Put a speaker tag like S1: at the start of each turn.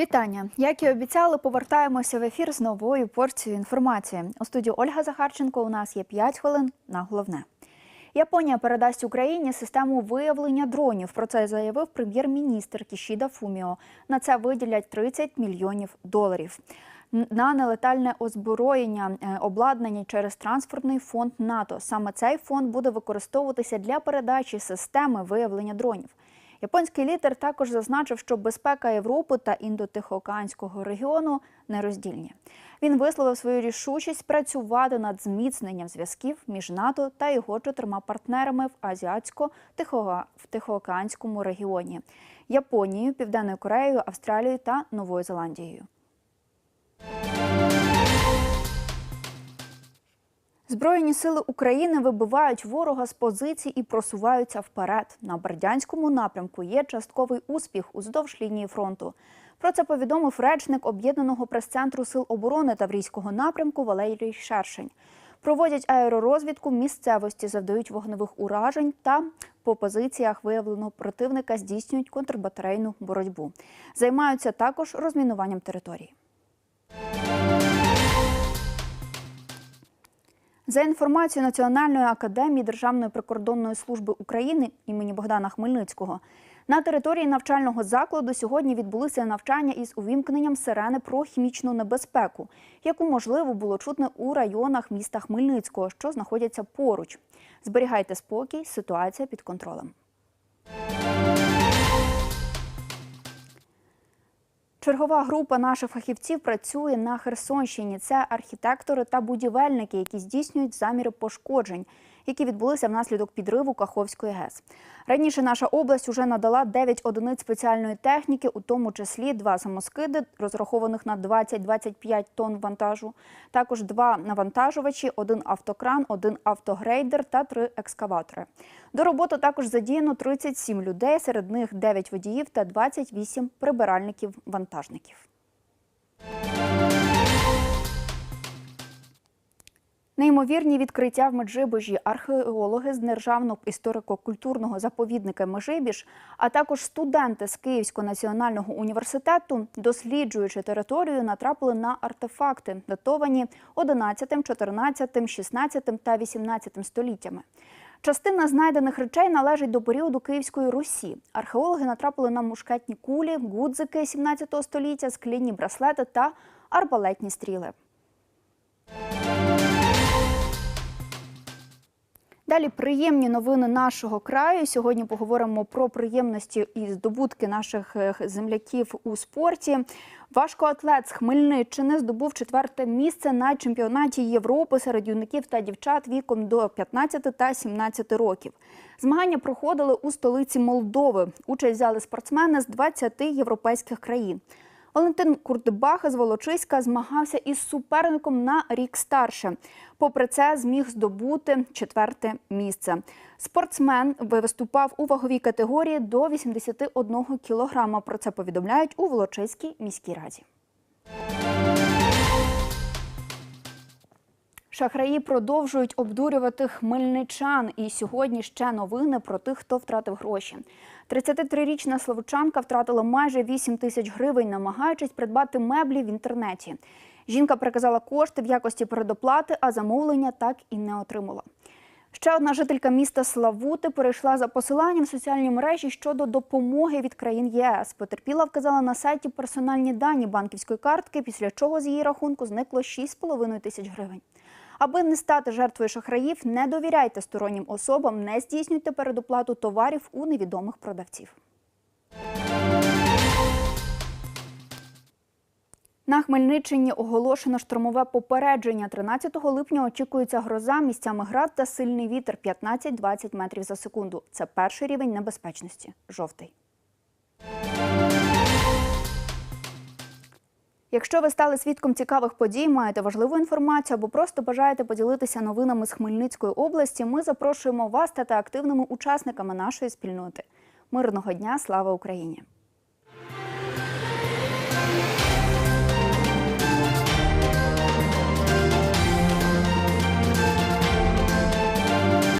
S1: Вітання! Як і обіцяли, повертаємося в ефір з новою порцією інформації. У студії Ольга Захарченко. У нас є 5 хвилин на головне. Японія передасть Україні систему виявлення дронів. Про це заявив прем'єр-міністр Кішіда Фуміо. На це виділять 30 мільйонів доларів. На нелетальне озброєння е, обладнані через транспортний фонд НАТО. Саме цей фонд буде використовуватися для передачі системи виявлення дронів. Японський лідер також зазначив, що безпека Європи та індотихоокеанського регіону нероздільні. Він висловив свою рішучість працювати над зміцненням зв'язків між НАТО та його чотирма партнерами в азіатсько-тихоокеанському регіоні Японією, Південною Кореєю, Австралією та Новою Зеландією. Збройні сили України вибивають ворога з позицій і просуваються вперед. На Бердянському напрямку є частковий успіх уздовж лінії фронту. Про це повідомив речник об'єднаного прес-центру сил оборони Таврійського напрямку Валерій Шершень. Проводять аеророзвідку місцевості, завдають вогневих уражень та по позиціях виявленого противника здійснюють контрбатарейну боротьбу. Займаються також розмінуванням територій. За інформацією Національної академії Державної прикордонної служби України імені Богдана Хмельницького, на території навчального закладу сьогодні відбулися навчання із увімкненням сирени про хімічну небезпеку, яку можливо було чутно у районах міста Хмельницького, що знаходяться поруч. Зберігайте спокій, ситуація під контролем. Чергова група наших фахівців працює на Херсонщині. Це архітектори та будівельники, які здійснюють заміри пошкоджень, які відбулися внаслідок підриву Каховської ГЕС. Раніше наша область уже надала 9 одиниць спеціальної техніки, у тому числі два самоскиди, розрахованих на 20-25 тонн вантажу, також два навантажувачі, один автокран, один автогрейдер та три екскаватори. До роботи також задіяно 37 людей, серед них 9 водіїв та 28 прибиральників-вантажників. Неймовірні відкриття в Меджибожі археологи з Державного історико-культурного заповідника Межибіж, а також студенти з Київського національного університету, досліджуючи територію, натрапили на артефакти, датовані 11, 14, 16 та 18 століттями. Частина знайдених речей належить до періоду Київської Русі. Археологи натрапили на мушкетні кулі, гудзики 17 століття, склінні браслети та арбалетні стріли. Далі приємні новини нашого краю. Сьогодні поговоримо про приємності і здобутки наших е, земляків у спорті. Важкоатлет з Хмельниччини здобув четверте місце на чемпіонаті Європи серед юнаків та дівчат віком до 15 та 17 років. Змагання проходили у столиці Молдови. Участь взяли спортсмени з 20 європейських країн. Валентин Курдбах з Волочиська змагався із суперником на рік старше. Попри це, зміг здобути четверте місце. Спортсмен виступав у ваговій категорії до 81 кілограма. Про це повідомляють у Волочиській міській раді. Шахраї продовжують обдурювати хмельничан. І сьогодні ще новини про тих, хто втратив гроші. 33-річна словучанка втратила майже 8 тисяч гривень, намагаючись придбати меблі в інтернеті. Жінка переказала кошти в якості передоплати, а замовлення так і не отримала. Ще одна жителька міста Славути перейшла за посиланням в соціальні мережі щодо допомоги від країн ЄС. Потерпіла вказала на сайті персональні дані банківської картки, після чого з її рахунку зникло 6,5 тисяч гривень. Аби не стати жертвою шахраїв, не довіряйте стороннім особам, не здійснюйте передоплату товарів у невідомих продавців. На Хмельниччині оголошено штормове попередження. 13 липня очікується гроза, місцями град та сильний вітер 15-20 метрів за секунду. Це перший рівень небезпечності. Жовтий. Якщо ви стали свідком цікавих подій, маєте важливу інформацію або просто бажаєте поділитися новинами з Хмельницької області, ми запрошуємо вас стати активними учасниками нашої спільноти. Мирного дня, слава Україні!